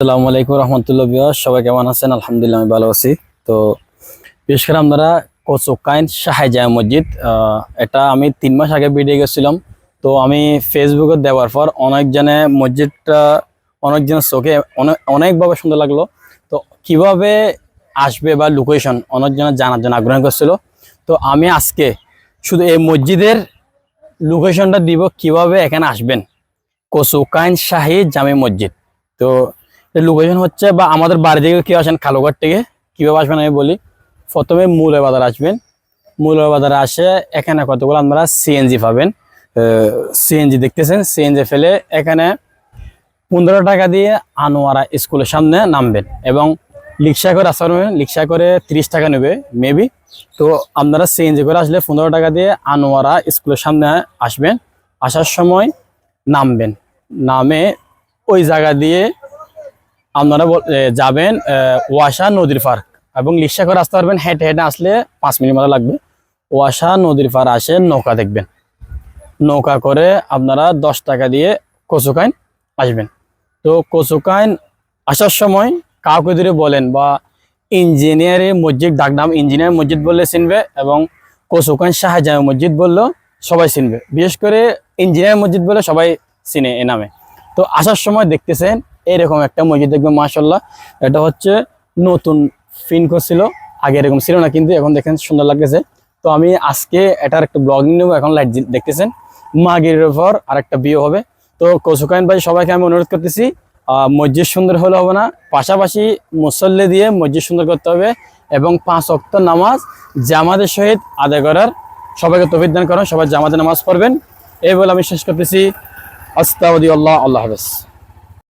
আসসালামু আলাইকুম রহমতুল্লাহ বিয়াস সবাই কেমন আছেন? আলহামদুলিল্লাহ, আমি ভালো আছি। তো বিশেষ করে আমরা কোচোকাইন শাহাই জামা মসজিদ এটা আমি তিন মাস আগে ভিডিও গেছিলাম। তো আমি ফেসবুকে দেওয়ার পর অনেকজনে মসজিদটা অনেকজনের চোখে অনেক অনেকভাবে সুন্দর লাগল। তো কীভাবে আসবে বা লোকেশন অনেকজনের জানার জন্য আগ্রহ করছিল। তো আমি আজকে শুধু এই মসজিদের লোকেশনটা দিব কীভাবে এখানে আসবেন। কোচোকাইন শাহী জামে মসজিদ। তো লোকেশন হচ্ছে বা আমাদের বাড়ি থেকে কেউ আসেন কালুঘাট থেকে, কীভাবে আসবেন আমি বলি? প্রথমে মূলে বাজার আসবেন। মূলে বাজারে আসে, এখানে কতগুলো আপনারা সিএনজি পাবেন। সিএনজি দেখতেছেন সিএনজি ফেলে এখানে পনেরো টাকা দিয়ে আনোয়ারা স্কুলের সামনে নামবেন এবং রিক্সা করে আসতে পারবেন রিক্সা করে তিরিশ টাকা নেবে মেবি তো আপনারা সিএনজি করে আসলে পনেরো টাকা দিয়ে আনোয়ারা স্কুলের সামনে আসবেন, আসার সময় নামবেন। নামে ওই জায়গা দিয়ে আপনারা যাবেন ওয়াসা নদীর পার্ক এবং রিক্সা করে আসতে পারবেন, হেঁটে হেঁটে আসলে পাঁচ মিনিট মতো লাগবে। ওয়াসা নদীর পার আসে, নৌকা দেখবেন। নৌকা করে আপনারা দশ টাকা দিয়ে কচুকাইন আসবেন। তো কচুকাইন আসার সময় কাউকে ধরে বলেন বা ইঞ্জিনিয়ারের মসজিদ, ডাকনাম ইঞ্জিনিয়ার মসজিদ বললে চিনবে এবং কচুকাইন শাহজাহান মসজিদ বললেও সবাই চিনবে। বিশেষ করে ইঞ্জিনিয়ার মসজিদ বলে সবাই চিনে এ নামে। তো আসার সময় দেখতেছেন এরকম একটা মসজিদ দেখবেন মাশাল্লাহ এটা হচ্ছে নতুন ফিন করছিল আগে এরকম ছিল না, কিন্তু এখন দেখেন সুন্দর লাগতেছে। তো আমি আজকে এটার একটা ব্লগিং নেব, এখন লাইট দেখতেছেন। মাগিরের পর আর একটা বিয়ে হবে। তো কৌশুকায়ন ভাই, সবাইকে আমি অনুরোধ করতেছি মসজিদ সুন্দর হলে হবে না, পাশাপাশি মুসল্লি দিয়ে মসজিদ সুন্দর করতে হবে এবং পাঁচ অক্ত নামাজ জামাতের সহিত আদায় করার সবাইকে তফিক দান করেন, সবাই জামাতে নামাজ পড়বেন। এই বলে আমি শেষ করতেছি। আস্তাউদ্দি আল্লাহ আল্লাহ হাফেজ।